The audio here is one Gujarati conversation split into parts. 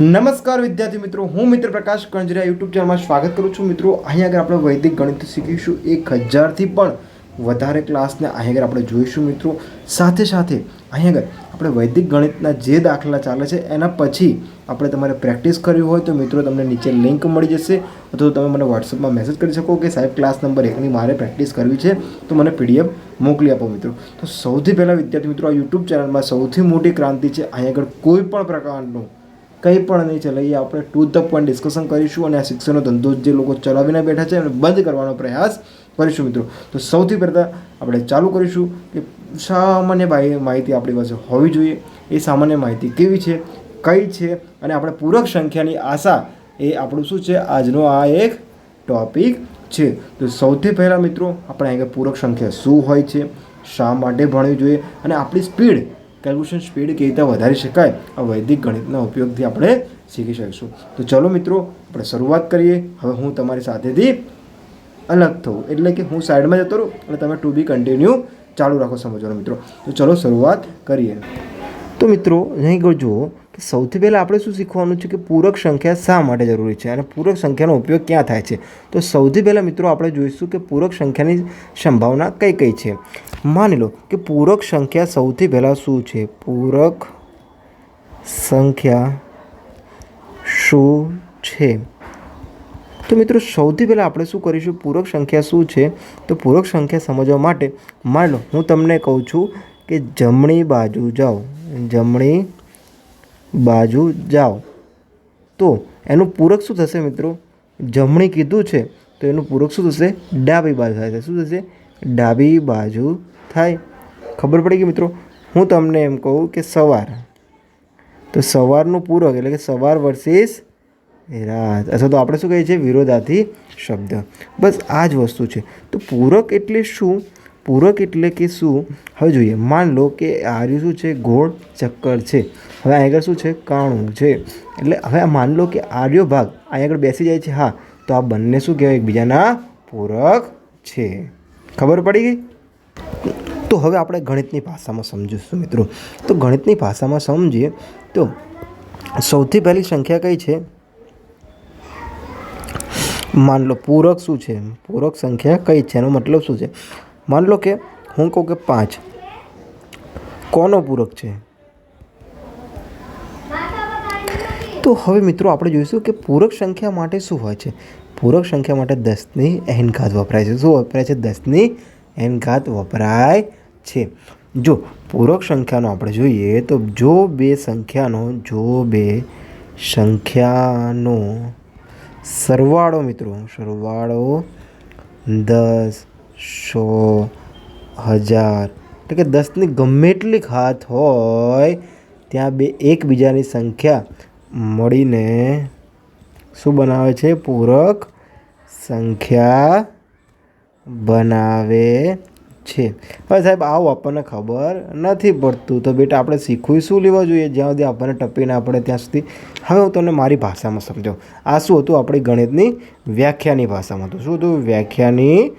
નમસ્કાર વિદ્યાર્થી મિત્રો, હું મિત્ર પ્રકાશ કંજરિયા યુટ્યુબ ચેનલમાં સ્વાગત કરું છું. મિત્રો, અહીં આગળ આપણે વૈદિક ગણિત શીખીશું. એક હજારથી પણ વધારે ક્લાસને અહીં આગળ આપણે જોઈશું મિત્રો. સાથે સાથે અહીં આગળ આપણે વૈદિક ગણિતના જે દાખલા ચાલે છે, એના પછી આપણે તમારે પ્રેક્ટિસ કરવી હોય તો મિત્રો તમને નીચે લિંક મળી જશે. અથવા તમે મને વોટ્સઅપમાં મેસેજ કરી શકો કે સાહેબ ક્લાસ નંબર એકની મારે પ્રેક્ટિસ કરવી છે. તો મને પીડીએફ મોકલી આપો મિત્રો. તો સૌથી પહેલાં વિદ્યાર્થી મિત્રો, આ યુટ્યુબ ચેનલમાં સૌથી મોટી ક્રાંતિ છે. અહીં આગળ કોઈ પણ પ્રકારનું કંઈ પણ નહીં ચલાવીએ આપણે ટુ ધ પોઈન્ટ ડિસ્કશન કરીશું અને આ શિક્ષણનો ધંધો જે લોકો ચલાવીને બેઠા છે એને બંધ કરવાનો પ્રયાસ કરીશું મિત્રો. તો સૌથી પહેલાં આપણે ચાલુ કરીશું કે સામાન્ય માહિતી આપણી પાસે હોવી જોઈએ. એ સામાન્ય માહિતી કેવી છે, કઈ છે અને આપણે પૂરક સંખ્યાની આશા એ આપણું શું છે? આજનો આ એક ટોપિક છે. તો સૌથી પહેલાં મિત્રો, આપણે અહીંયા પૂરક સંખ્યા શું હોય છે? શા માટે ભણવી જોઈએ? અને આપણી સ્પીડ કેલ્ક્યુલેશન સ્પીડ કેવી રીતે વધારી શકાય, આ વૈદિક ગણિતના ઉપયોગથી આપણે શીખી શકીશું. તો ચલો મિત્રો, આપણે શરૂઆત કરીએ. હવે હું તમારી સાથેથી અલગ થવું. એટલે કે હું સાઈડમાં જતો રહું અને તમે ટુ બી કન્ટિન્યુ ચાલુ રાખો સમજવાનો મિત્રો. તો ચલો શરૂઆત કરીએ. તો મિત્રો, અહીં આગળ જુઓ કે સૌથી પહેલાં આપણે શું શીખવાનું છે કે પૂરક સંખ્યા શા માટે જરૂરી છે અને પૂરક સંખ્યાનો ઉપયોગ ક્યાં થાય છે? તો સૌથી પહેલાં મિત્રો આપણે જોઈશું કે પૂરક સંખ્યાની સંભાવના કઈ કઈ છે. માની લો કે પૂરક સંખ્યા સૌથી પહેલાં શું છે? પૂરક સંખ્યા શું છે? તો મિત્રો, સૌથી પહેલાં આપણે શું કરીશું? પૂરક સંખ્યા શું છે? તો પૂરક સંખ્યા સમજવા માટે, માની લો, હું તમને કહું છું કે જમણી બાજુ જાઓ. જમણી બાજુ જાઓ. તો એનું પૂરક શું થશે મિત્રો? જમણી કીધું છે, તો એનું પૂરક શું થશે? ડાબી બાજુ થાય શું થશે? ડાબી બાજુ થાય. ખબર પડી ગઈ મિત્રો? હું તમને એમ કહું કે સવાર. તો સવારનું પૂરક એટલે કે સવાર વર્સિસ રાત. અથવા તો આપણે શું કહીએ છીએ? વિરોધાથી શબ્દ. બસ આ જ વસ્તુ છે. તો પૂરક એટલે શું? પૂરક એટલે કે શું? હવે જોઈએ, માન લો કે આર્યું શું છે? ગોળ ચક્કર છે. હવે અહીં આગળ શું છે? કાણું છે. એટલે હવે માન લો કે આર્યો ભાગ અહીં આગળ બેસી જાય છે, હા. તો આ બંને શું કહેવાય? એકબીજાના પૂરક છે. ખબર પડી ગઈ? તો હવે આપણે ગણિતની ભાષામાં સમજીશું મિત્રો. તો ગણિતની ભાષામાં સમજીએ તો સૌથી પહેલી સંખ્યા કઈ છે? માન લો પૂરક શું છે? પૂરક સંખ્યા કઈ છે? એનો મતલબ શું છે? માન લો કે હું કહું કે પાંચ. કોનો પૂરક છે? તો હવે મિત્રો આપણે જોઈશું કે પૂરક સંખ્યા માટે શું હોય છે? પૂરક સંખ્યા માટે દસની એન ઘાત વપરાય છે. શું વપરાય છે? દસની એન ઘાત વપરાય છે. જો પૂરક સંખ્યાનો આપણે જોઈએ તો જો બે સંખ્યાનો, જો બે સંખ્યાનો સરવાળો મિત્રો, સરવાળો દસ સો હજાર. એટલે કે દસની ગમે એટલી ઘાત હોય, ત્યાં બે એકબીજાની સંખ્યા મળીને શું બનાવે છે? પૂરક સંખ્યા બનાવે છે. હવે સાહેબ, આવું આપણને ખબર નથી પડતું. તો બેટા, આપણે શીખવું શું લેવા જોઈએ? જ્યાં સુધી આપણને ટપી ના પડે, ત્યાં સુધી. હવે હું તમને મારી ભાષામાં સમજાવું. આ શું હતું? આપણી ગણિતની વ્યાખ્યાની ભાષામાં હતું. શું હતું? વ્યાખ્યાની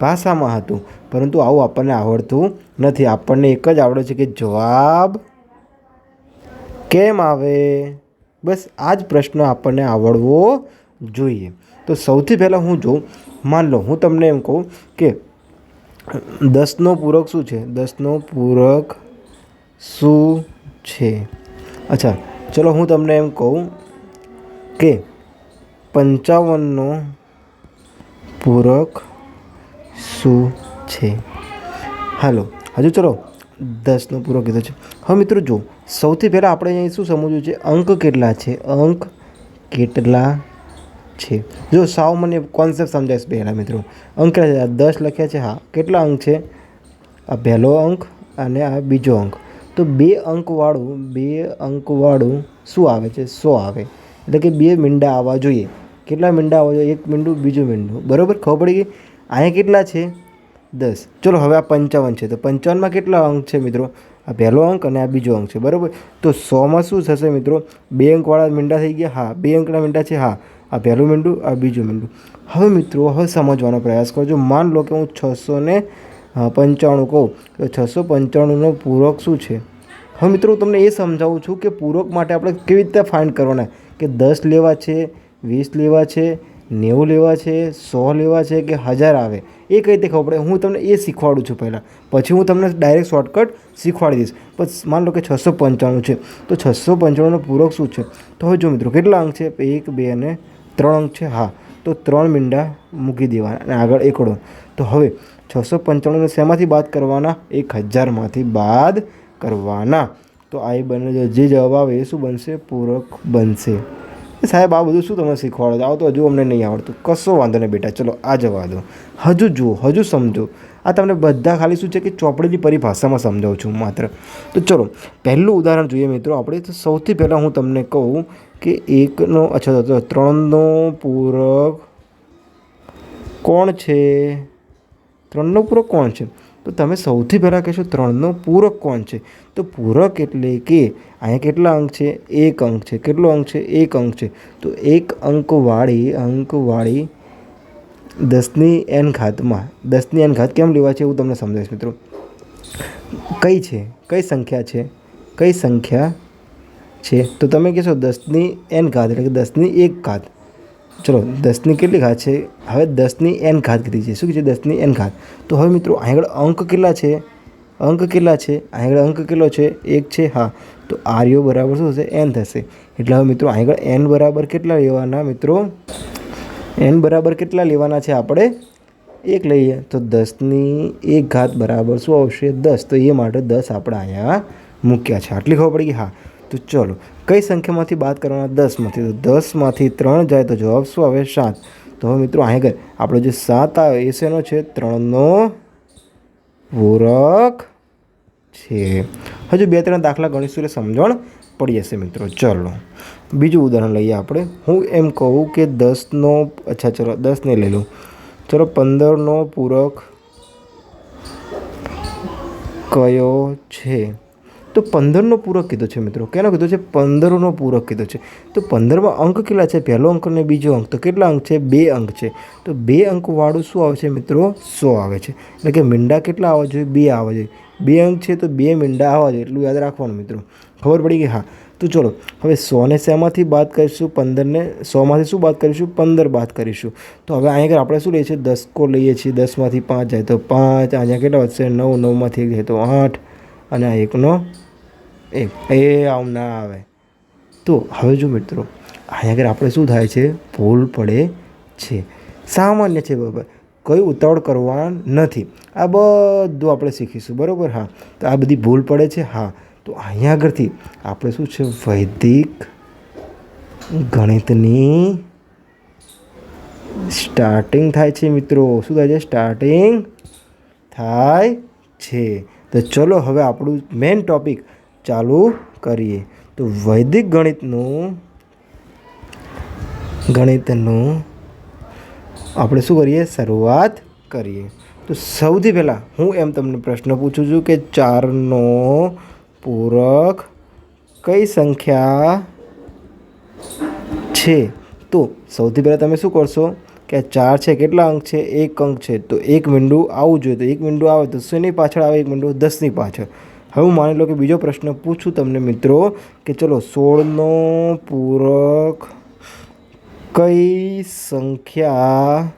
ભાષામાં હતું. પરંતુ આવું આપણને આવડતું નથી. આપણને એક જ આવડે છે કે જવાબ કેમ આવે? બસ આ જ પ્રશ્ન આપણને આવડવો જોઈએ. તો સૌથી પહેલાં હું જોઉં. માન લો, હું તમને એમ કહું કે દસનો પૂરક શું છે? દસનો પૂરક શું છે? અચ્છા, ચલો હું તમને એમ કહું કે પંચાવનનો પૂરક શું છે? હાલો, હજુ ચલો. દસનો પૂરો કીધો છે. હવે મિત્રો જો સૌથી પહેલાં આપણે અહીં શું સમજવું છે? અંક કેટલા છે? અંક કેટલા છે? જો સાવ મને કોન્સેપ્ટ સમજાવીશ પહેલાં મિત્રો. અંક કેટલા છે? દસ લખ્યા છે. હા, કેટલા અંક છે? આ પહેલો અંક અને આ બીજો અંક. તો બે અંકવાળું બે અંકવાળું શું આવે છે? સો આવે. એટલે કે બે મીંડા આવવા જોઈએ. કેટલા મીંડા આવવા જોઈએ? એક મીંડું, બીજું મીંડું. બરાબર? ખબર પડી ગઈ? અહીંયા કેટલા છે? દસ. ચલો, હવે આ પંચાવન છે. તો પંચાવનમાં કેટલા અંક છે મિત્રો? આ પહેલો અંક અને આ બીજો અંક છે. બરાબર? તો સોમાં શું થશે મિત્રો? બે અંકવાળા મીંડા થઈ ગયા? હા. બે અંકના મીંડા છે? હા. આ પહેલું મીંડું, આ બીજું મીંડું. હવે મિત્રો, હવે સમજવાનો પ્રયાસ કરજો. માન લો કે હું છસો ને પંચાણું કહું. તો છસો પંચાણુંનો પૂરક શું છે? હવે મિત્રો, હું તમને એ સમજાવું છું કે પૂરક માટે આપણે કેવી રીતે ફાઇન્ડ કરવાના? કે દસ લેવા છે, વીસ લેવા છે નેવું લેવા છે, સો લેવા છે કે હજાર આવે? એ કઈ રીતે ખબર પડે? હું તમને એ શીખવાડું છું પહેલાં. પછી હું તમને ડાયરેક્ટ શોર્ટકટ શીખવાડી દઈશ. પણ માન લો કે છસો પંચાણું છે. તો છસો પંચાણુંનો પૂરક શું છે? તો હવે જો મિત્રો, કેટલા અંક છે? એક, બે અને ત્રણ અંક છે? હા. તો ત્રણ મીંડા મૂકી દેવાના અને આગળ એકડો તો હવે છસો પંચાણુંને શેમાંથી બાદ કરવાના? એક હજારમાંથી બાદ કરવાના. તો આ બંને, જે જવાબ આવે એ શું બનશે? પૂરક બનશે. સાહેબ, આ બધું શું તમે શીખવાડો આવો તો હજુ અમને નહીં આવડતું. કશો વાંધો નહીં બેટા, ચલો, આ જવા દો. હજુ જુઓ, હજુ સમજો. આ તમને બધા ખાલી શું છે કે ચોપડીની પરિભાષામાં સમજાવું છું માત્ર. તો ચલો, પહેલું ઉદાહરણ જોઈએ મિત્રો આપણે. તો સૌથી પહેલાં હું તમને કહું કે એકનો, અચ્છા ત્રણનો પૂરક કોણ છે? ત્રણનો પૂરક કોણ છે? તો તમે સૌથી પહેલાં કહેશો ત્રણનો પૂરક કોણ છે? તો પૂરક એટલે કે અહીંયા કેટલા અંક છે? એક અંક છે. કેટલો અંક છે? એક અંક છે. તો એક અંકવાળી અંકવાળી દસની એન ઘાતમાં, દસની એન ઘાત કેમ લેવા છે એવું તમને સમજાવીશ મિત્રો. કઈ છે? કઈ સંખ્યા છે? કઈ સંખ્યા છે? તો તમે કહેશો દસની એન ઘાત એટલે કે દસની એક ઘાત. ચલો, દસની કેટલી ઘાત છે? હવે દસની એન ઘાત કીધી છે. શું કીધું? છે દસની એન ઘાત. તો હવે મિત્રો અહીં આગળ અંક કેટલા છે? અંક કેટલા છે? અહીં આગળ અંક કેટલો છે? એક છે, હા. તો આર્યો બરાબર શું થશે? એન થશે. એટલે હવે મિત્રો અહીં આગળ એન બરાબર કેટલા લેવાના મિત્રો? એન બરાબર કેટલા લેવાના છે આપણે? એક લઈએ. તો દસની એક ઘાત બરાબર શું આવશે? દસ. તો એ માટે દસ આપણે અહીંયા મૂક્યા છે. આટલી ખબર પડી ગઈ હા. તો ચલો, કઈ સંખ્યામાંથી બાદ કરવાના? દસમાંથી. તો દસમાંથી ત્રણ જાય તો જવાબ શું આવે? સાત. તો હવે મિત્રો અહીં આગળ આપણો જે સાત આવે, એ શેનો છે? ત્રણનો પૂરક છે. હજુ બે ત્રણ દાખલા ગણીશું એટલે સમજણ પડી જશે મિત્રો. ચલો, બીજું ઉદાહરણ લઈએ આપણે. હું એમ કહું કે દસનો, અચ્છા, ચલો, દસને લઈ લઉં. ચલો, પંદરનો પૂરક કયો છે? તો પંદરનો પૂરક કીધો છે મિત્રો. કેનો કીધો છે? પંદરનો પૂરક કીધો છે. તો પંદરમાં અંક કેટલા છે? પહેલો અંક અને બીજો અંક. તો કેટલા અંક છે? બે અંક છે. તો બે અંકવાળું શું આવે છે મિત્રો? સો આવે છે. એટલે કે મીંડા કેટલા આવવા જોઈએ? બે આવવા જોઈએ. બે અંક છે તો બે મીંડા આવવા જોઈએ. એટલું યાદ રાખવાનું મિત્રો. ખબર પડી ગઈ? હા. તો ચલો, હવે સોને શેમાંથી બાદ કરીશું? પંદરને સોમાંથી શું બાદ કરીશું? પંદર બાદ કરીશું. તો હવે અહીંયા આગળ આપણે શું લઈએ છીએ? દસકો લઈએ છીએ. દસમાંથી પાંચ જાય તો પાંચ. અહીંયા કેટલા વધશે? નવ. નવમાંથી એક જાય તો આઠ. અને આ એકનો એક એ આમ ના આવે. તો હવે જો મિત્રો, અહીંયા આગળ આપણે શું થાય છે? ભૂલ પડે છે. સામાન્ય છે બરાબર. કોઈ ઉતાવળ કરવા નથી. આ બધું આપણે શીખીશું, બરાબર? હા. તો આ બધી ભૂલ પડે છે? હા. તો અહીંયા આગળથી આપણે શું છે? વૈદિક ગણિતની સ્ટાર્ટિંગ થાય છે મિત્રો. શું થાય છે? સ્ટાર્ટિંગ થાય છે. તો ચલો હવે આપણું મેઇન ટોપિક ચાલુ કરીએ. તો વૈદિક ગણિતનું ગણિતનું આપણે શું કરીએ? શરૂઆત કરીએ. તો સૌથી પહેલાં હું એમ તમને પ્રશ્ન પૂછું છું કે ચારનો પૂરક કઈ સંખ્યા છે? તો સૌથી પહેલાં તમે શું કરશો કે ચાર છે, કેટલા અંક છે? એક અંક છે. તો એક મીંડું આવવું જોઈએ. તો એક મીંડું આવે તો શેની પાછળ આવે? એક મીંડું દસની પાછળ. હવે માની લો કે બીજો પ્રશ્ન પૂછું તમને મિત્રો કે ચલો સોળનો પૂરક કઈ સંખ્યા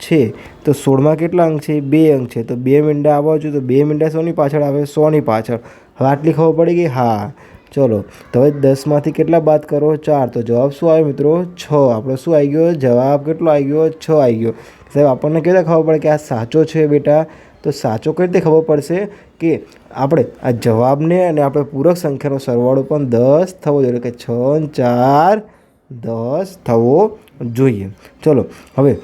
છે? તો સોળમાં કેટલા અંક છે? બે અંક છે. તો બે મીંડા આવવા જોઈએ તો બે મીંડા સોની પાછળ આવે, સોની પાછળ. હવે આટલી ખબર પડી ગઈ? હા. ચલો, તો હવે દસમાંથી કેટલા બાદ કરો? ચાર. તો જવાબ શું આવ્યો મિત્રો? છ. આપણો શું આવી ગયો? જવાબ કેટલો આવી ગયો? છ આવી ગયો. સાહેબ, આપણને કેટલા ખબર પડે કે આ સાચો છે બેટા? તો સાચો કઈ રીતે ખબર પડશે કે આપણે આ જવાબને અને આપણે પૂરક સંખ્યાનો સરવાળો પણ દસ થવો જોઈએ કે છ ચાર દસ થવો જોઈએ. ચલો, હવે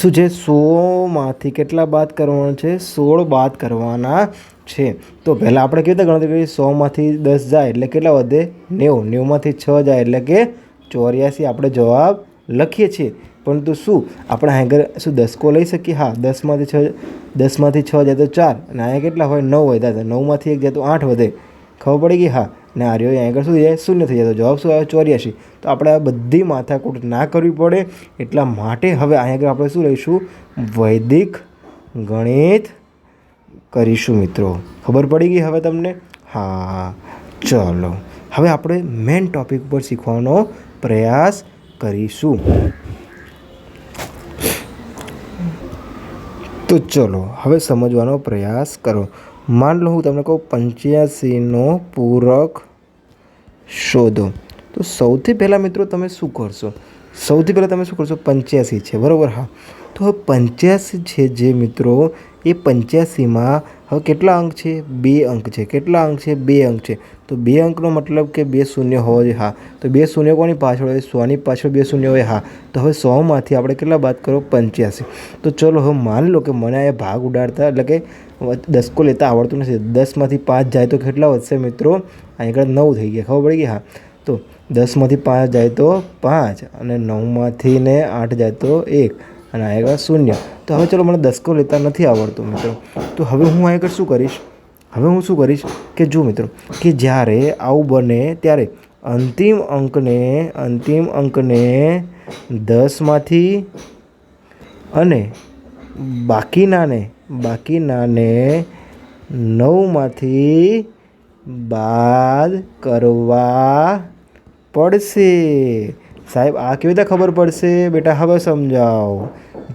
શું છે? સોમાંથી કેટલા બાદ કરવાના છે? સોળ બાદ કરવાના છે. તો પહેલાં આપણે કેવી રીતે ગણતરી કરીએ? સોમાંથી દસ જાય એટલે કેટલા વધે? નેવું. નેવુંમાંથી છ જાય એટલે કે ચોર્યાસી. આપણે જવાબ લખીએ છીએ. પરંતુ શું? આપણે આગળ શું દસકો લઈ શકીએ? હા, દસમાંથી છ દસમાંથી છ જાય તો ચાર, અને અહીંયા કેટલા હોય? નવ વધ્યા હતા નવમાંથી એક જાય તો આઠ વધે. ખબર પડી ગઈ? હા. ને આર્યો અહીં આગળ શું જાય? શૂન્ય થઈ જાય. તો જવાબ શું આવે ચોર્યાસી. તો આપણે આ બધી માથાકૂટ ના કરવી પડે. એટલા માટે હવે અહીં આગળ આપણે શું લઈશું? વૈદિક ગણિત કરીશું મિત્રો. ખબર પડી ગઈ હવે તમને? હા. ચલો. હવે આપણે મેઇન ટૉપિક પર શીખવાનો પ્રયાસ કરીશું. તો ચલો, હવે સમજવાનો પ્રયાસ કરો. માન લો હું તમને કહું, પંચ્યાસીનો પૂરક શોધો. તો સૌથી પહેલાં મિત્રો તમે શું કરશો? સૌથી પહેલાં તમે શું કરશો? પંચ્યાસી છે, બરાબર? હા. તો હવે પંચ્યાસી છે જે મિત્રો, એ પંચ્યાસીમાં હવે કેટલા અંક છે? બે અંક છે. કેટલા અંક છે? બે અંક છે. તો બે અંકનો મતલબ કે બે શૂન્ય હોવો જોઈએ. હા. તો બે શૂન્ય કોની પાછળ હોય? સોની પાછળ બે શૂન્ય હોય? હા. તો હવે સોમાંથી આપણે કેટલા બાદ કરો? પંચ્યાસી. તો ચલો હવે માની લો કે મને આ ભાગ ઉડાડતા એટલે કે દસકો લેતા આવડતું નથી. દસમાંથી પાંચ જાય તો કેટલા વધશે મિત્રો? આગળ નવ થઈ ગયા. ખબર પડી ગઈ? હા. તો દસમાંથી પાંચ જાય તો પાંચ અને નવમાંથી ને આઠ જાય તો એક અને આગળ શૂન્ય. તો હવે ચલો મને દસકો લેતા નથી આવડતું મિત્રો. તો હવે હું આગળ શું કરીશ? હવે હું શું કરીશ કે જો મિત્રો, કે જ્યારે આવું બને ત્યારે અંતિમ અંકને અંતિમ અંકને દસમાંથી અને બાકીનાને બાકીનાને નવમાંથી બાદ કરવા પડશે. સાહેબ, આ કેવી રીતે ખબર પડશે? બેટા, હવે સમજાવો.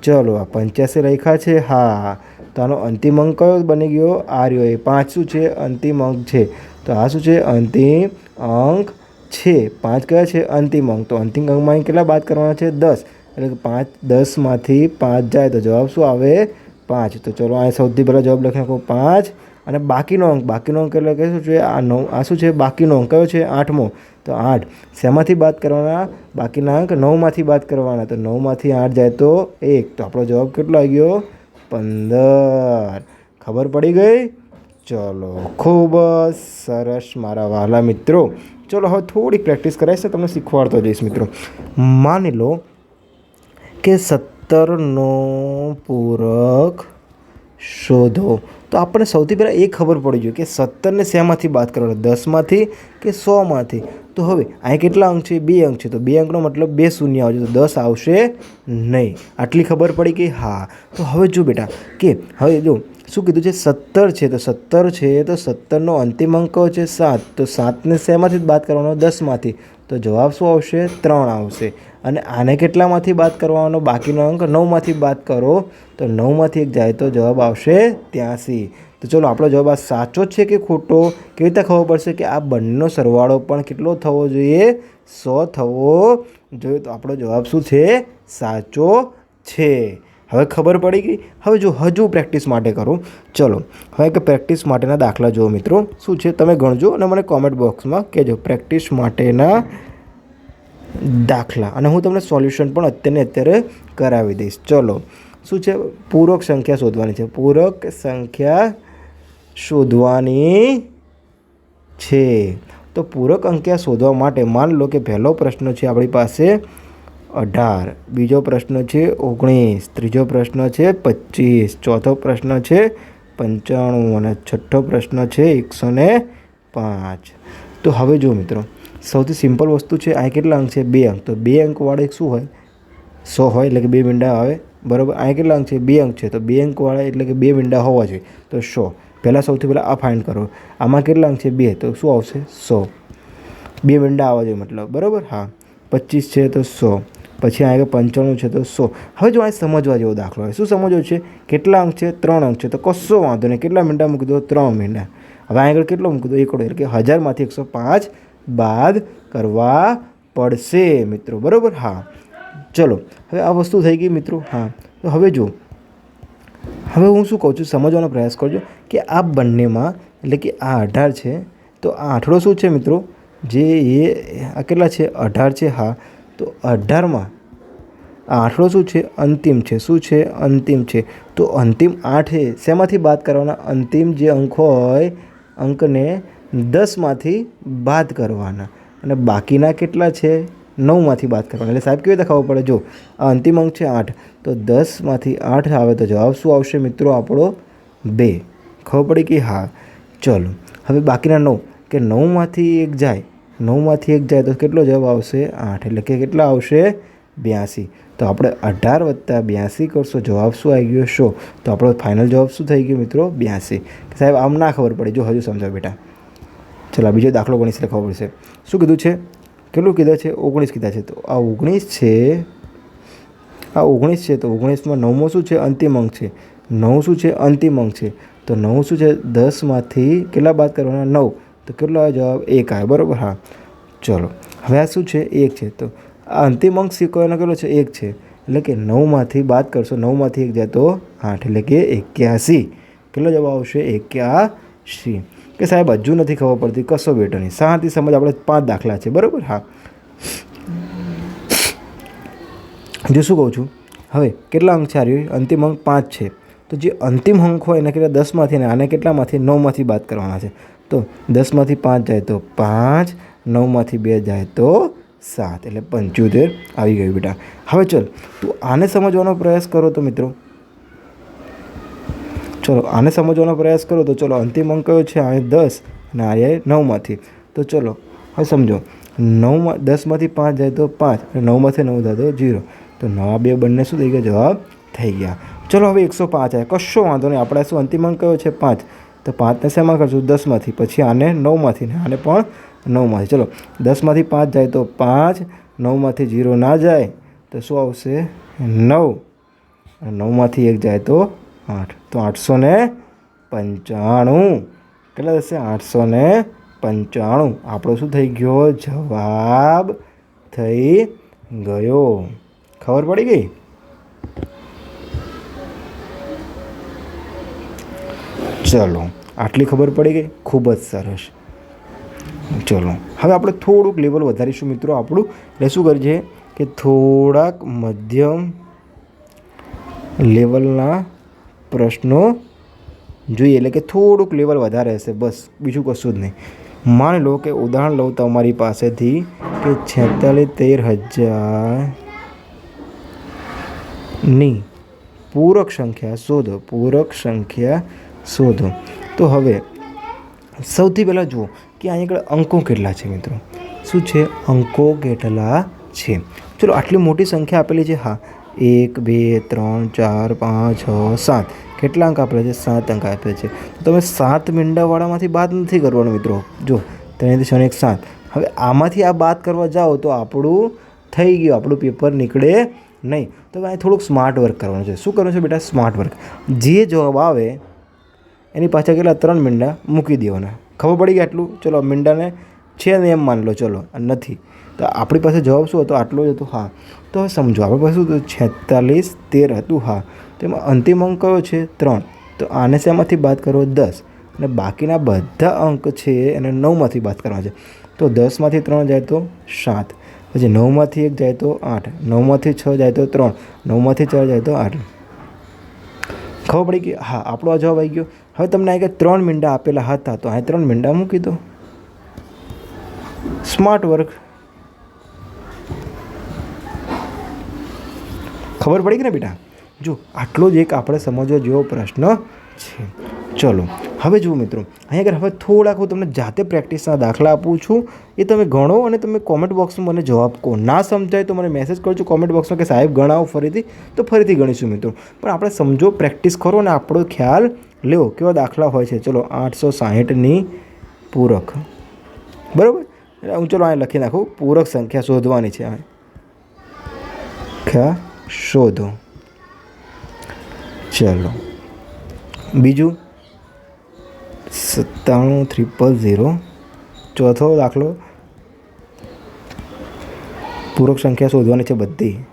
ચલો, આ પંચ્યાસી લખ્યા છે. હા. તો આનો અંતિમ અંક કયો બની ગયો? આ રહ્યો એ. પાંચ શું છે? અંતિમ અંક છે. તો આ શું છે? અંતિમ અંક છે. પાંચ કયા છે? અંતિમ અંક. તો અંતિમ અંકમાં કેટલા બાદ કરવાના છે? દસ. એટલે કે પાંચ, દસમાંથી પાંચ જાય. તો જવાબ શું આવે? પાંચ. તો ચલો અહીંયા સૌથી પહેલાં જવાબ લખી નાખો. પાંચ. અને બાકીનો અંક. બાકીનો અંક એટલે કે શું છે? આ નવ, આ શું છે? બાકીનો અંક. કયો છે? આઠમો. તો આઠ. શેમાંથી બાદ કરવાના? બાકીના અંક નવમાંથી બાદ કરવાના. તો નવમાંથી આઠ જાય તો એક. તો આપણો જવાબ કેટલો આવી ગયો? પંદર. ખબર પડી ગઈ? ચલો, ખૂબ સરસ મારા વહાલા મિત્રો. ચલો, હવે થોડી પ્રેક્ટિસ કરાવીશ તમને શીખવાડતો જઈશ મિત્રો. માની લો કે સત્તરનો પૂરક શોધો. તો આપણને સૌથી પહેલાં એ ખબર પડી જોઈએ કે સત્તરને શેમાંથી બાદ કરવાનો? દસમાંથી કે સોમાંથી? તો હવે અહીં કેટલા અંક છે? બે અંક છે. તો બે અંકનો મતલબ બે શૂન્ય આવશે, તો દસ આવશે નહીં. આટલી ખબર પડી કે હા. તો હવે જો બેટા, કે હવે જો, શું કીધું છે? સત્તર છે, તો સત્તર છે, તો સત્તરનો અંતિમ અંક છે સાત. તો સાતને શેમાંથી બાદ કરવાનો? દસમાંથી. તો જવાબ શું આવશે? ત્રણ આવશે. અને આને કેટલામાંથી બાદ કરવાનો? બાકીનો અંક નવમાંથી બાદ કરો. તો નવમાંથી એક જાય તો જવાબ આવશે ત્યાંસી. તો ચલો, આપણો જવાબ આ સાચો છે કે ખોટો? કેવી રીતે ખબર પડશે કે આ બંનેનો સરવાળો પણ કેટલો થવો જોઈએ? સો થવો જોઈએ. તો આપણો જવાબ શું છે? સાચો છે. હવે ખબર પડી ગઈ? હવે જો હજુ પ્રેક્ટિસ માટે કરું. ચલો, હવે કે પ્રેક્ટિસ માટેના દાખલા જુઓ મિત્રો. શું છે? તમે ગણજો અને મને કોમેન્ટ બોક્સમાં કહેજો પ્રેક્ટિસ માટેના દાખલા. અને હું તમને સોલ્યુશન પણ અત્યારે અત્યારે કરાવી દઈશ. ચલો, શું છે? પૂરક સંખ્યા શોધવાની છે. પૂરક સંખ્યા શોધવાની છે. તો પૂરક અંક્યા શોધવા માટે માન લો કે પહેલો પ્રશ્ન છે આપણી પાસે અઢાર, બીજો પ્રશ્ન છે ઓગણીસ, ત્રીજો પ્રશ્ન છે પચીસ ચોથો પ્રશ્ન છે પંચાણું અને છઠ્ઠો પ્રશ્ન છે એકસો ને પાંચ. તો હવે જો મિત્રો, સૌથી સિમ્પલ વસ્તુ છે આ કેટલા અંક છે? બે અંક. તો બે અંકવાળા શું હોય? સો હોય એટલે કે બે મીંડા આવે. બરાબર? આ કેટલા અંક છે? બે અંક છે. તો બે અંકવાળા એટલે કે બે મીંડા હોવા જોઈએ. તો સો. પહેલાં સૌથી પહેલાં આ ફાઇન્ડ કરો. આમાં કેટલા અંક છે? બે. તો શું આવશે? સો. બે વિંડા આવવા જોઈએ મતલબ. બરાબર? હા. પચીસ છે તો સો. પછી આગળ પંચાણું છે તો સો. હવે જો આ સમજવા જેવો દાખલો હોય. શું સમજવું છે? કેટલા અંક છે? ત્રણ અંક છે. તો કશો વાંધો નહીં. કેટલા મીંડા મૂકી દો? ત્રણ મીંડા હવે આગળ કેટલો મૂકી દો? એકડો એટલે કે હજારમાંથી એકસો પાંચ બાદ કરવા પડશે મિત્રો. બરાબર? હા. ચલો. હવે આ વસ્તુ થઈ ગઈ મિત્રો. હા. તો હવે જો હવે હું શું કહું છું, સમજવાનો પ્રયાસ કરજો કે આ બંનેમાં એટલે કે આ અઢાર છે, તો આ આઠડો શું છે મિત્રો? જે એ આ કેટલા છે? અઢાર છે, હા. તો અઢારમાં આ આઠડો શું છે? અંતિમ છે. શું છે? અંતિમ છે. તો અંતિમ આઠ શેમાંથી બાદ કરવાના? અંતિમ જે અંક હોય, અંકને દસમાંથી બાદ કરવાના. અને બાકીના કેટલા છે? નવમાંથી બાદ કરવાની. એટલે સાહેબ, કેવી રીતે ખબર પડે? જો, આ અંતિમ અંક છે આઠ, તો દસમાંથી આઠ આવે તો જવાબ શું આવશે મિત્રો? આપણો બે. ખબર પડી કે હા. ચલો, હવે બાકીના નવ, કે નવમાંથી એક જાય, નવમાંથી એક જાય તો કેટલો જવાબ આવશે? આઠ. એટલે કે કેટલા આવશે? બ્યાસી. તો આપણે અઢાર વત્તા બ્યાસી કરશો, જવાબ શું આવી ગયો? શો? તો આપણો ફાઇનલ જવાબ શું થઈ ગયો મિત્રો? બ્યાસી. સાહેબ, આમ ના ખબર પડી. જો, હજુ સમજાવ બેટા. ચલો બીજો દાખલો ગણીશ એટલે ખબર પડશે. શું કીધું છે? કેટલું કીધા છે? ઓગણીસ કીધા છે. તો આ ઓગણીસ છે, આ ઓગણીસ છે, તો ઓગણીસમાં નવમો શું છે? અંતિમ અંક છે. નવ શું છે? અંતિમ અંક છે. તો નવ શું છે? દસમાંથી કેટલા બાદ કરવાના? નવ. તો કેટલો જવાબ એક આવે બરાબર? હા. ચલો. હવે આ શું છે? એક છે. તો આ અંતિમ અંક શીખવાનો કેટલો છે? એક છે. એટલે કે નવમાંથી બાદ કરશો. નવમાંથી એક જાય તો આઠ. એટલે કે એક્યાસી. કેટલો જવાબ આવશે? એક્યાસી. કે સાહેબ, હજુ નથી ખબર પડતી કશો બેટો નહીં શાંતિ સમજ આપણે પાંચ દાખલા છે, બરાબર? હા. જો શું કહું છું? હવે કેટલા અંક છે આર્યું અંતિમ અંક પાંચ છે. તો જે અંતિમ અંક હોય એના કેટલા? દસમાંથી ને આને કેટલામાંથી? નવમાંથી બાદ કરવાના છે. તો દસમાંથી પાંચ જાય તો પાંચ, નવમાંથી બે જાય તો સાત. એટલે પંચોતેર આવી ગયું બેટા. હવે ચલ, તું આને સમજવાનો પ્રયાસ કરો તો મિત્રો. ચલો, આને સમજવાનો પ્રયાસ કરો તો ચલો, અંતિમ અંક કયો છે? આ દસ અને આ નવમાંથી. તો ચલો, હવે સમજો, નવમાં, દસમાંથી પાંચ જાય તો પાંચ અને નવમાંથી નવ જાય તો જીરો તો નવા બે બંને શું થઈ ગયા? જવાબ થઈ ગયા. ચલો, હવે એકસો પાંચ આવે કશો વાંધો નહીં, આપણે શું અંતિમ અંક કયો છે? પાંચ. તો પાંચને શેમાં કરશું? દસમાંથી. પછી આને નવમાંથી ને આને પણ નવમાંથી. ચલો, દસમાંથી પાંચ જાય તો પાંચ, નવમાંથી જીરો ના જાય તો શું આવશે? નવ. અને નવમાંથી એક જાય તો આઠ. તો આઠસો ને પંચાણું. કેટલા થશે? આઠસો ને પંચાણું. આપણો શું થઈ ગયો? જવાબ થઈ ગયો. ખબર પડી ગઈ? ચલો, આટલી ખબર પડી ગઈ? ખૂબ જ સરસ. ચલો, હવે આપણે થોડુંક લેવલ વધારીશું મિત્રો આપણું. એટલે શું કરજે કે થોડાક મધ્યમ લેવલના પ્રશ્નો જોઈએ. એટલે કે થોડુંક લેવલ વધારે હશે. બસ, બીજું કશું જ નહીં. માની લો કે ઉદાહરણ લઉં તમારી પાસેથી કે છેતાલીસ તેર હજારની પૂરક સંખ્યા શોધો. પૂરક સંખ્યા શોધો. તો હવે સૌથી પહેલાં જુઓ કે અહીં આગળ અંકો કેટલા છે મિત્રો? શું છે? અંકો કેટલા છે? ચલો, આટલી મોટી સંખ્યા આપેલી છે. હા એક, બે, ત્રણ, ચાર, પાંચ, છ, સાત. કેટલા અંક આપેલા છે? સાત અંક આપેલા છે. તો તમે સાત મીંડાવાળામાંથી બાદ નથી કરવાનું મિત્રો. જો ત્રણેથી ને એક સાત. હવે આમાંથી આ બાદ કરવા જાઓ તો આપણું થઈ ગયું. આપણું પેપર નીકળે નહીં. તો અહીં થોડુંક સ્માર્ટ વર્ક કરવાનું છે. શું કરવાનું છે બેટા? સ્માર્ટ વર્ક જે જવાબ આવે, એની પાછળ કેટલા? ત્રણ મીંડા મૂકી દેવાના. ખબર પડી ગઈ આટલું? ચલો મીંડાને છે ને એમ માની લો. ચલો નથી. તો આપણી પાસે જવાબ શું હતો? આટલો જ હતો. હા. તો સમજો, આપણે હતું છેતાલીસ, તેર હતું, હા. તો એમાં અંતિમ અંક કયો છે? ત્રણ. તો આને શેમાંથી બાદ કરો દસ. અને બાકીના બધા અંક છે એને નવમાંથી બાદ કરવા છે. તો દસમાંથી ત્રણ જાય તો સાત. પછી નવમાંથી એક જાય તો આઠ. નવમાંથી છ જાય તો ત્રણ. નવમાંથી ચાર જાય તો આઠ. ખબર પડી કે, હા, આપણો આ જવાબ આવી ગયો. હવે તમને અહીં કે ત્રણ મીંડા આપેલા હતા, તો અહીં ત્રણ મીંડા મૂકી દો. સ્માર્ટ વર્ક ખબર પડી કે ને બેટા? જો, આટલો જ એક આપણે સમજવો જેવો પ્રશ્ન છે. ચલો, હવે જુઓ મિત્રો, અહીં આગળ હવે થોડાક હું તમને જાતે પ્રેક્ટિસના દાખલા આપું છું. એ તમે ગણો અને તમે કોમેન્ટ બોક્સમાં મને જવાબ કહો ના સમજાય તો મને મેસેજ કરજો કોમેન્ટ બોક્સમાં કે સાહેબ ગણાવો ફરીથી, તો ફરીથી ગણીશું મિત્રો. પણ આપણે સમજો, પ્રેક્ટિસ કરો અને આપણો ખ્યાલ લેવો કેવા દાખલા હોય છે? ચલો, આઠસો સાહીઠની પૂરક. બરાબર? હું ચલો અહીં લખી નાખું. પૂરક સંખ્યા શોધવાની છે. સંખ્યા શોધો. ચલો. બીજું. સત્તાણું ત્રિપલ ઝીરો. ચોથો દાખલો. પૂરક સંખ્યા શોધવાની છે બધી.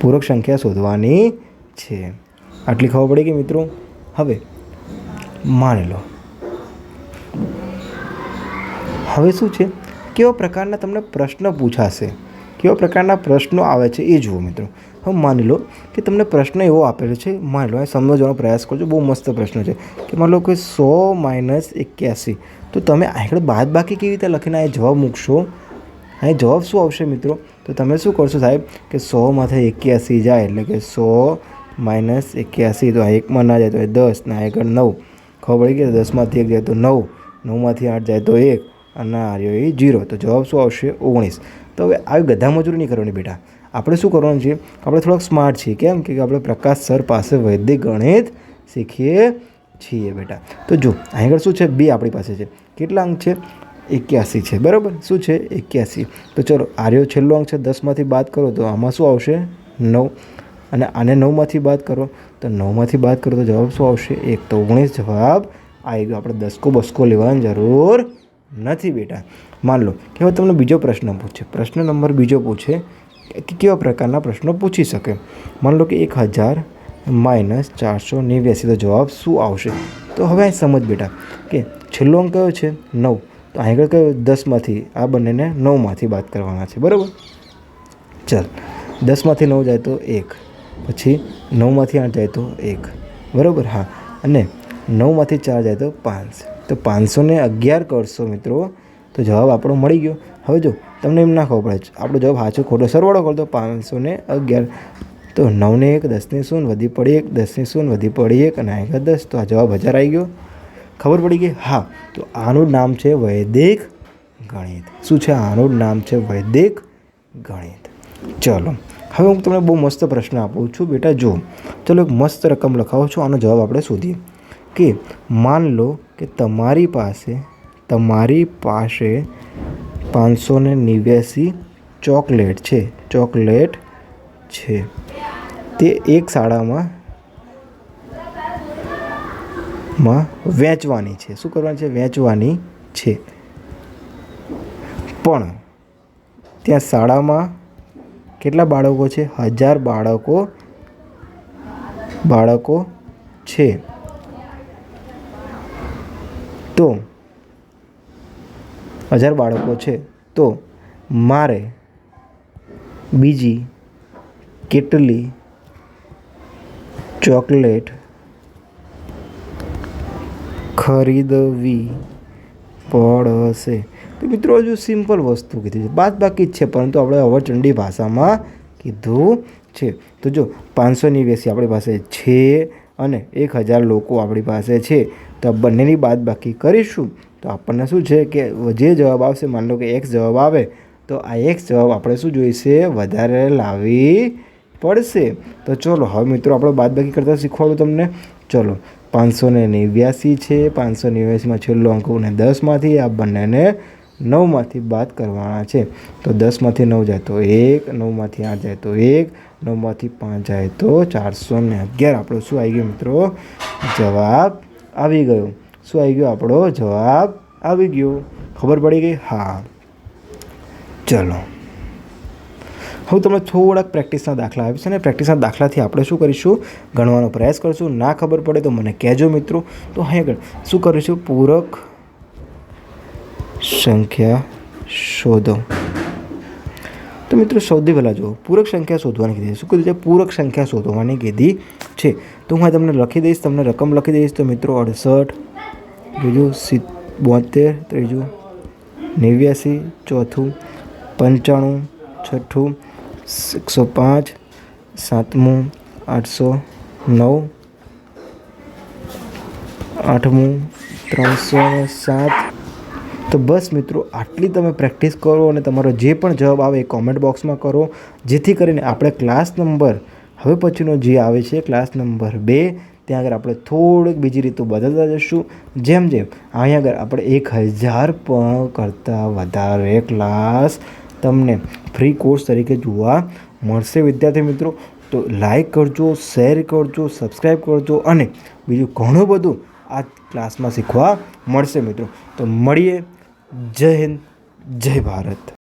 પૂરક સંખ્યા શોધવાની છે. આટલી ખબર પડી કે મિત્રો? હવે માની લો. હવે શું છે? કેવા પ્રકારના તમને પ્રશ્ન પૂછાશે? કેવા પ્રકારના પ્રશ્નો આવે છે એ જુઓ મિત્રો. હવે માની લો કે તમને પ્રશ્ન એવો આપેલો છે, માની લો અહીં સમજવાનો પ્રયાસ કરજો, બહુ મસ્ત પ્રશ્ન છે, કે માની લો કે સો માઇનસ એક્યાસી. તો તમે આગળ બાદ બાકી કેવી રીતે લખીને આ જવાબ મૂકશો? અહીં જવાબ શું આવશે મિત્રો? તો તમે શું કરશો સાહેબ? કે સોમાંથી એક્યાસી જાય એટલે કે સો માઇનસ એક્યાસી, તો આ એકમાં ના જાય તો દસ, ના આગળ નવ. ખબર પડી કે દસમાંથી એક જાય તો નવ, નવમાંથી આઠ જાય તો એક. અને આર્યો એ જીરો તો જવાબ શું આવશે? ઓગણીસ. તો હવે આવી ગધા મજૂરી નહીં કરવાની બેટા. આપણે શું કરવાનું છે? આપણે થોડાક સ્માર્ટ છીએ. કેમ? કે આપણે પ્રકાશ સર પાસે વૈદિક ગણિત શીખીએ છીએ બેટા. તો જો, આગળ શું છે? બે આપણી પાસે છે. કેટલા અંક છે? એક્યાસી છે. બરાબર? શું છે? એક્યાસી. તો ચલો, આર્યો છેલ્લો અંક છે. દસમાંથી બાદ કરો તો આમાં શું આવશે? નવ. અને આને નવમાંથી બાદ કરો તો નવમાંથી બાદ કરો તો જવાબ શું આવશે? એક. તો ઓગણીસ જવાબ આવી ગયો. આપણે દસકો બસકો લેવાની જરૂર નથી બેટા. માન લો કે હવે તમને બીજો પ્રશ્ન પૂછે. પ્રશ્ન નંબર બીજો પૂછે કે કેવા પ્રકારના પ્રશ્નો પૂછી શકે. માન લો કે એક હજાર માઇનસ ચારસો નેવ્યાસીનો જવાબ શું આવશે? તો હવે અહીં સમજ બેટા કે છેલ્લો અંક કયો છે? નવ. તો અહીં આગળ કયો? દસમાંથી. આ બંનેને નવમાંથી બાદ કરવાના છે. બરાબર? ચાલ. દસમાંથી નવ જાય તો એક. પછી નવમાંથી આઠ જાય તો એક. બરાબર? હા. અને નવમાંથી ચાર જાય તો પાંચ. તો પાંચસો ને અગિયાર કરશો મિત્રો. તો જવાબ આપણો મળી ગયો. હવે જો, તમને એમ ના ખબર પડે. આપણો જવાબ સાચો ખોટો સરવાળો કરો તો પાંચસો ને અગિયાર. તો નવને એક, દસની શૂન વધી પડી એક, દસની શૂન વધી પડી એક અને એક દસ. તો આ જવાબ હજાર આવી ગયો. ખબર પડી ગઈ? હા. તો આનું નામ છે વૈદિક ગણિત. શું છે? આનું નામ છે વૈદિક ગણિત. ચલો. હવે હું તમને બહુ મસ્ત પ્રશ્ન આપું છું. બેટા, જો, ચલો એક મસ્ત રકમ લખાવો છો. આનો જવાબ આપણે શોધીએ. કે માન લો કે તમારી પાસે તમારી પાસે પાંચસો ને નેવ્યાસી ચોકલેટ છે. ચોકલેટ છે. તે એક શાળામાં માં વેચવાની છે. શું કરવાની છે? વેચવાની છે. પણ ત્યાં શાળામાં કેટલા બાળકો છે? હજાર બાળકો બાળકો છે. તો હજાર બાળકો છે, તો મારે બીજી કેટલી ચોકલેટ ખરીદવી પડશે? તો મિત્રો, હજુ સિમ્પલ વસ્તુ કીધી છે. બાદ બાકી જ છે, પરંતુ આપણે અવરચંડી ભાષામાં કીધું છે. તો જો પાંચસો નેવ્યાસી આપણી પાસે છે અને એક હજાર લોકો આપણી પાસે છે. તો બંનેની બાદ બાકી કરીશું. તો આપણને શું છે કે જે જવાબ આવશે, માન લો કે એક્સ જવાબ આવે, તો આ એક્સ જવાબ આપણે શું જોઈશે? વધારે લાવી પડશે. તો ચલો, હવે મિત્રો આપણે બાદ બાકી કરતાં શીખવાડું તમને. ચલો, પાંચસો ને નેવ્યાસી છે. પાંચસો નેવ્યાસીમાં છેલ્લો અંક ને દસમાંથી આ બંનેને નવમાંથી બાદ કરવાના છે. તો દસમાંથી નવ જાય તો એક, નવમાંથી આઠ જાય તો એક, નવમાંથી પાંચ જાય તો ચારસો ને અગિયાર. આપણો શું આવી ગયો મિત્રો? જવાબ આવી ગયો. શું આવી ગયો? આપણો જવાબ આવી ગયો. ખબર પડી ગઈ? હા. ચલો. હવે તમને થોડાક પ્રેક્ટિસના દાખલા આવીશ અને પ્રેક્ટિસના દાખલાથી આપણે શું કરીશું? ગણવાનો પ્રયાસ કરીશું. ના ખબર પડે તો મને કહેજો મિત્રો. તો અહીં આગળ શું કરીશું? પૂરક સંખ્યા શોધો. તો મિત્રો સૌથી પહેલાં જુઓ, પૂરક સંખ્યા શોધવાની કીધી શું કીધું છે? પૂરક સંખ્યા શોધવાની કીધી છે. તો હું તમને લખી દઈશ, તમને રકમ લખી દઈશ. તો મિત્રો અડસઠ, બીજું સિત્ બોતેર, ત્રીજું નેવ્યાસી, ચોથું પંચાણું, છઠ્ઠું એકસો પાંચ, સાતમું આઠસો નવ, આઠમું ત્રણસો સાત તો બસ મિત્રો, આટલી તમે પ્રેક્ટિસ કરો અને તમારો જે પણ જવાબ આવે એ કોમેન્ટ બોક્સમાં કરો. જેથી કરીને આપણે ક્લાસ નંબર હવે પછીનો જે આવે છે ક્લાસ નંબર બે, ત્યાં આગળ આપણે થોડીક બીજી રીતો બદલતા જઈશું. જેમ જેમ, અહીંયા આગળ આપણે એક હજાર પણ કરતાં વધારે ક્લાસ તમને ફ્રી કોર્સ તરીકે જોવા મળશે, વિદ્યાર્થી મિત્રો. તો લાઈક કરજો શેર કરજો સબસ્ક્રાઈબ કરજો અને બીજું ઘણું બધું આ ક્લાસમાં શીખવા મળશે મિત્રો. તો મળીએ. જય હિન્દ જય ભારત.